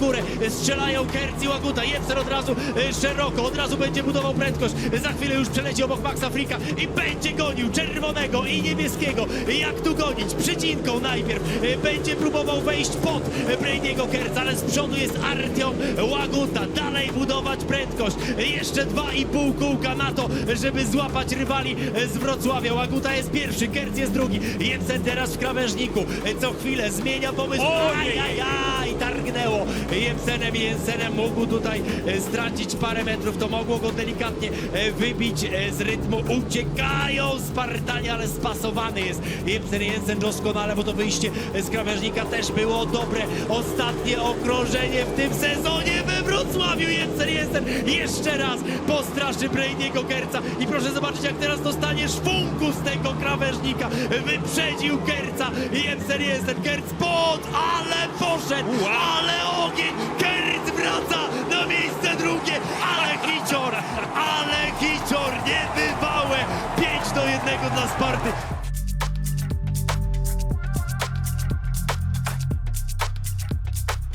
górę. Strzelają Kerc i Łaguta. Jepser od razu e, szeroko, od razu będzie budował prędkość. Za chwilę już przeleci obok Maxa Frika i będzie gonił czerwonego i niebieskiego. Jak tu gonić? Przycinką najpierw. E, Będzie próbował wejść pod Brady'ego Kerca, ale z przodu jest Artiom Łaguta. Dalej budować prędkość. Jeszcze dwa i pół kółka na to, żeby złapać rywali z Wrocławia. Łaguta jest pierwszy, Kerc jest drugi. Jensen teraz w krawężniku. Co chwilę zmienia pomysł. Ajajaj, targnęło Jensenem i Jensenem mógł tutaj e, stracić parę metrów. To mogło go delikatnie e, wybić e, z rytmu. Uciekają Spartanie, ale spasowany jest Jensen. Jensen doskonale, bo to wyjście z krawężnika też było dobre. Ostatnie okrążenie w tym sezonie we Wrocławiu. Jensen, Jensen jeszcze raz postraszy Brady'ego Kerca. I proszę zobaczyć, jak teraz dostanie szwungu z tego krawężnika. Wyprzedził Kerca. Jensen, Jensen, Kerc pod, ale poszedł, ale ogień. Kerc wraca na miejsce drugie, ale hicior, ale hicior, niebywałe. 5 do 1 dla Sparty.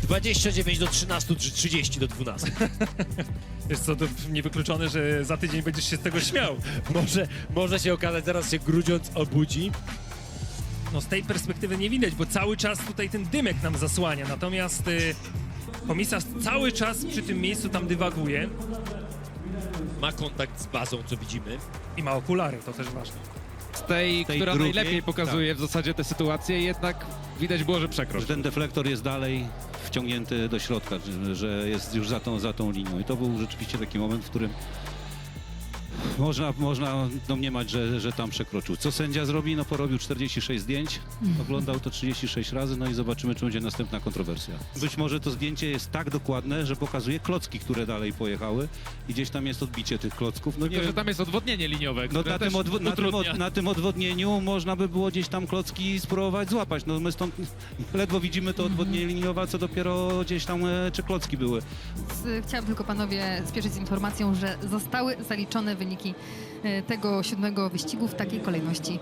Dwadzieścia dziewięć do 13, czy 30 do 12. Jest co, to niewykluczone, że za tydzień będziesz się z tego śmiał. Może, może się okazać, zaraz się grudziąc obudzi. No z tej perspektywy nie widać, bo cały czas tutaj ten dymek nam zasłania. Natomiast y, komisarz cały czas przy tym miejscu tam dywaguje Ma kontakt z bazą, co widzimy. i ma okulary, to też ważne. z tej, Tej która drugiej, najlepiej pokazuje w zasadzie tę sytuację, jednak widać było, że że przekroczył. ten deflektor jest dalej wciągnięty do środka, że- że jest już za tą, za tą linią. I to był rzeczywiście taki moment, w którym można, można domniemać, że, że tam przekroczył. Co sędzia zrobi? No porobił 46 zdjęć, oglądał to 36 razy, no i zobaczymy, czy będzie następna kontrowersja. Być może to zdjęcie jest tak dokładne, że pokazuje klocki, które dalej pojechały i gdzieś tam jest odbicie tych klocków. No nie Tylko, że wiem, tam jest odwodnienie liniowe, no które na też tym, odwo- na, tym utrudnia. od, na tym odwodnieniu można by było gdzieś tam klocki spróbować złapać. No my stąd ledwo widzimy to odwodnienie liniowe, a co dopiero gdzieś tam e, czy klocki były. Z- Chciałam tylko panowie spieszyć z informacją, że zostały zaliczone wyniki e, tego siódmego wyścigu w takiej kolejności,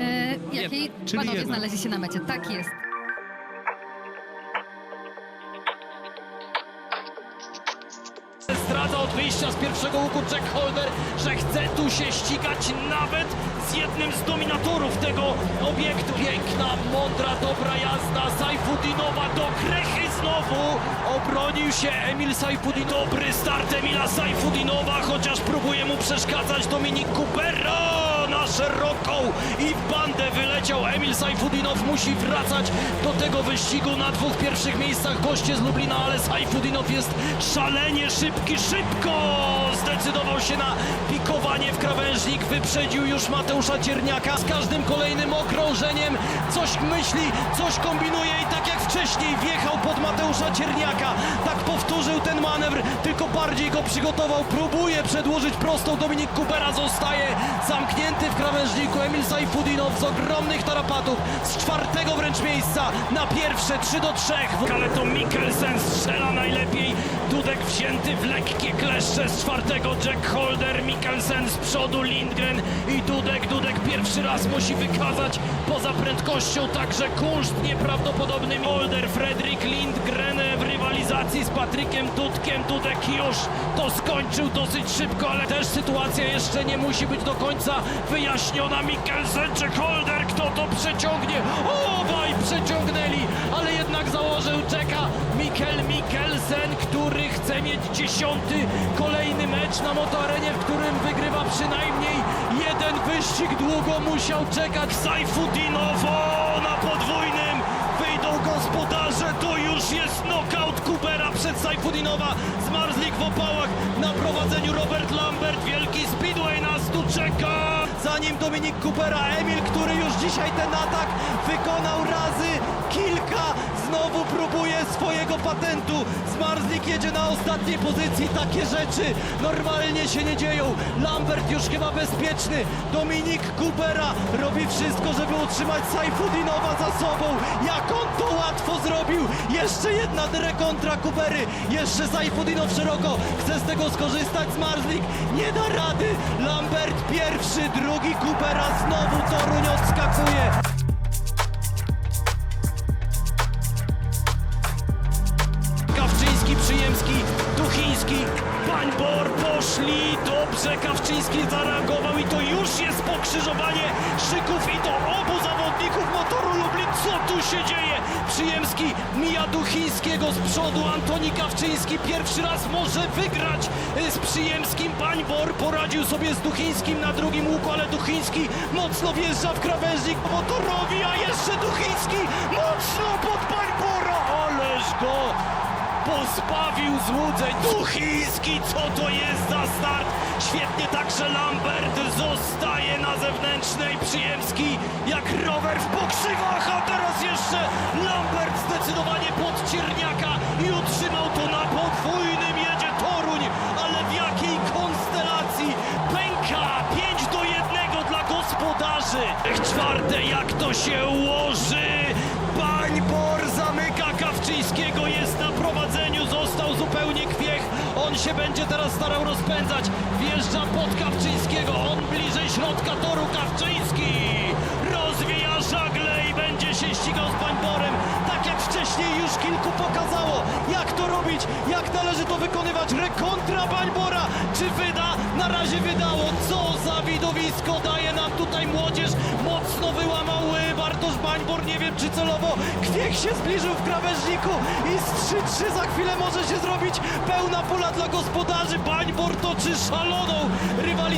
e, jakiej panowie znaleźli się na mecie. Tak jest. Zdradza od wyjścia z pierwszego łuku Jack Holder, że chce tu się ścigać nawet z jednym z dominatorów tego obiektu. Piękna, mądra, dobra jazda Sajfudinowa do Krechy Obronił się Emil Sajfudin. Dobry start Emila Sajfudinowa, chociaż próbuje mu przeszkadzać Dominik Kupero na szeroką i w bandę wyleciał Emil Sajfudinow. Musi wracać do tego wyścigu na dwóch pierwszych miejscach. Goście z Lublina, ale Sajfudinow jest szalenie szybki, szybko! Zdecydował się na pikowanie w krawężnik, wyprzedził już Mateusza Cierniaka. Z każdym kolejnym okrążeniem coś myśli, coś kombinuje i tak jak wcześniej wjechał pod Mateusza Cierniaka, tak powtórzył ten manewr, tylko bardziej go przygotował, próbuje przedłożyć prostą, Dominik Kubera zostaje zamknięty w krawężniku, Emil Sajfudinow z ogromnych tarapatów, z czwartego wręcz miejsca na pierwsze 3 do 3. Ale to Mikkelsen strzela najlepiej, Dudek wzięty w lekkie kleszcze z czwartego, Jack Holder, Mikkelsen z przodu, Lindgren i Dudek. Dudek pierwszy raz musi wykazać poza prędkością także kunszt nieprawdopodobny. Holder, Fredrik Lindgren w rywalizacji z Patrykiem Dudkiem. Dudek już to skończył dosyć szybko, ale też sytuacja jeszcze nie musi być do końca wyjaśniona. Mikkelsen czy Holder, kto to przeciągnie? Obaj przeciągnęli, ale jednak założył Jacka Mikkel Mikkelsen, który chce mieć dziesiąty kolejny mecz na motoarenie, w którym przynajmniej wyścig. Długo musiał czekać Sajfudinowo na podwójnym. Wyjdą gospodarze, to już jest knockout Kubera przed Sajfudinowa. Zmarzlik w opałach na prowadzeniu Robert Lambert. Zanim Dominik Kubera, Emil, który już dzisiaj ten atak wykonał razy kilka. Znowu próbuje swojego patentu. Zmarzlik jedzie na ostatniej pozycji. Takie rzeczy normalnie się nie dzieją. Lambert już chyba bezpieczny. Dominik Kubera robi wszystko, żeby utrzymać Sajfudinowa za sobą. Jak on to łatwo zrobił. Jeszcze jedna rekontra Kubery. Jeszcze Sajfudinow szeroko. Chce z tego skorzystać. Zmarzlik nie da rady. Lambert pierwszy, drugi Kubera. Znowu Toruń odskakuje. Kawczyński Przyjemski, Duchiński, Bańbor poszli, dobrze Kawczyński zareagował i to już jest pokrzyżowanie szyków i to obu zawodników motoru Lublin. Tu się dzieje? Przyjemski mija Duchińskiego z przodu, Antoni Kawczyński pierwszy raz może wygrać y, z Przyjemskim. Bańbor poradził sobie z Duchińskim na drugim łuku, ale Duchiński mocno wjeżdża w krawężnik motorowi, a jeszcze Duchiński mocno pod Bańbora, ależ go pozbawił złudzeń. Duchiński, co to jest za start? Świetnie także Lambert zostaje na zewnętrznej. Przyjemski jak rower w pokrzywach, jeszcze Lambert zdecydowanie pod Cierniaka i utrzymał to na podwójnym jedzie Toruń, ale w jakiej konstelacji pęka 5 do 1 dla gospodarzy. Czwarte, jak to się ułoży? Bańbor zamyka Kawczyńskiego, jest na prowadzeniu, został zupełnie kwiech. On się będzie teraz starał rozpędzać. Wjeżdża pod Kawczyńskiego, on bliżej środka toru Kawczyński. Rekontra Bańbora, czy wyda? Na razie wydało. Co za widowisko daje nam tutaj młodzież. Mocno wyłamał y, Bartosz Bańbor, nie wiem czy celowo. Kwiech się zbliżył w krawężniku i z 3-3 za chwilę może się zrobić pełna pula dla gospodarzy. Bańbor toczy szaloną rywalizację